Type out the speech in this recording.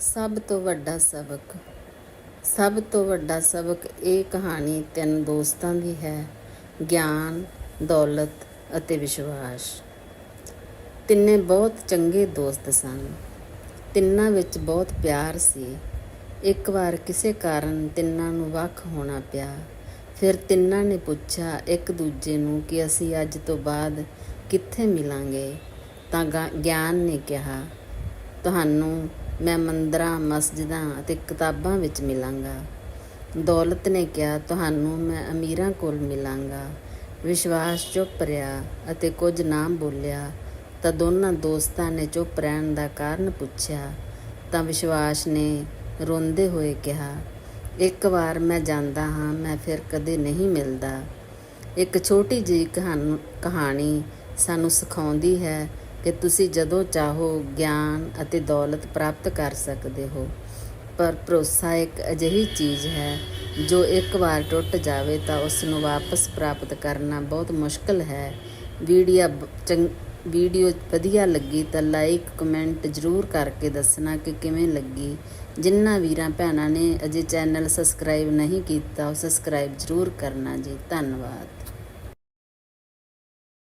ਸਭ ਤੋਂ ਵੱਡਾ ਸਬਕ। ਸਭ ਤੋਂ ਵੱਡਾ ਸਬਕ ਇਹ ਕਹਾਣੀ ਤਿੰਨ ਦੋਸਤਾਂ ਦੀ ਹੈ, ਗਿਆਨ, ਦੌਲਤ ਅਤੇ ਵਿਸ਼ਵਾਸ। ਤਿੰਨੇ ਬਹੁਤ ਚੰਗੇ ਦੋਸਤ ਸਨ। ਤਿੰਨਾਂ ਵਿੱਚ ਬਹੁਤ ਪਿਆਰ ਸੀ। ਇੱਕ ਵਾਰ ਕਿਸੇ ਕਾਰਨ ਤਿੰਨਾਂ ਨੂੰ ਵੱਖ ਹੋਣਾ ਪਿਆ। ਫਿਰ ਤਿੰਨਾਂ ਨੇ ਪੁੱਛਿਆ ਇੱਕ ਦੂਜੇ ਨੂੰ ਕਿ ਅਸੀਂ ਅੱਜ ਤੋਂ ਬਾਅਦ ਕਿੱਥੇ ਮਿਲਾਂਗੇ। ਤਾਂ ਗਿਆਨ ਨੇ ਕਿਹਾ, ਤੁਹਾਨੂੰ ਮੈਂ ਮੰਦਰਾਂ, ਮਸਜਿਦਾਂ ਅਤੇ ਕਿਤਾਬਾਂ ਵਿੱਚ ਮਿਲਾਂਗਾ। ਦੌਲਤ ਨੇ ਕਿਹਾ, ਤੁਹਾਨੂੰ ਮੈਂ ਅਮੀਰਾਂ ਕੋਲ ਮਿਲਾਂਗਾ। ਵਿਸ਼ਵਾਸ ਚੁੱਪ ਰਿਹਾ ਅਤੇ ਕੁਝ ਨਾ ਬੋਲਿਆ। ਤਾਂ ਦੋਨਾਂ ਦੋਸਤਾਂ ਨੇ ਚੁੱਪ ਰਹਿਣ ਦਾ ਕਾਰਨ ਪੁੱਛਿਆ। ਤਾਂ ਵਿਸ਼ਵਾਸ ਨੇ ਰੋਂਦੇ ਹੋਏ ਕਿਹਾ, ਇੱਕ ਵਾਰ ਮੈਂ ਜਾਂਦਾ ਹਾਂ, ਮੈਂ ਫਿਰ ਕਦੇ ਨਹੀਂ ਮਿਲਦਾ। ਇੱਕ ਛੋਟੀ ਜਿਹੀ ਕਹਾਣ- ਕਹਾਣੀ ਸਾਨੂੰ ਸਿਖਾਉਂਦੀ ਹੈ ਕਿ ਤੁਸੀਂ ਜਦੋਂ ਚਾਹੋ ਗਿਆਨ ਅਤੇ ਦੌਲਤ ਪ੍ਰਾਪਤ ਕਰ ਸਕਦੇ ਹੋ। ਪਰ ਭਰੋਸਾ ਇੱਕ ਅਜਿਹੀ ਚੀਜ਼ ਹੈ, ਜੋ ਇੱਕ ਵਾਰ ਟੁੱਟ ਜਾਵੇ ਤਾਂ ਉਸ ਨੂੰ ਵਾਪਸ ਪ੍ਰਾਪਤ ਕਰਨਾ ਬਹੁਤ ਮੁਸ਼ਕਲ ਹੈ। ਵੀਡੀਓ ਬ- ਚੰਗ, ਵੀਡੀਓ ਵਧੀਆ ਲੱਗੀ ਤਾਂ ਲਾਈਕ, ਕਮੈਂਟ ਜ਼ਰੂਰ ਕਰਕੇ ਦੱਸਣਾ ਕਿ ਕਿਵੇਂ ਲੱਗੀ। ਜਿਨ੍ਹਾਂ ਵੀਰਾਂ ਭੈਣਾਂ ਨੇ ਅਜੇ ਚੈਨਲ ਸਬਸਕ੍ਰਾਈਬ ਨਹੀਂ ਕੀਤਾ, ਉਹ ਸਬਸਕ੍ਰਾਈਬ ਜ਼ਰੂਰ ਕਰਨਾ ਜੀ। ਧੰਨਵਾਦ।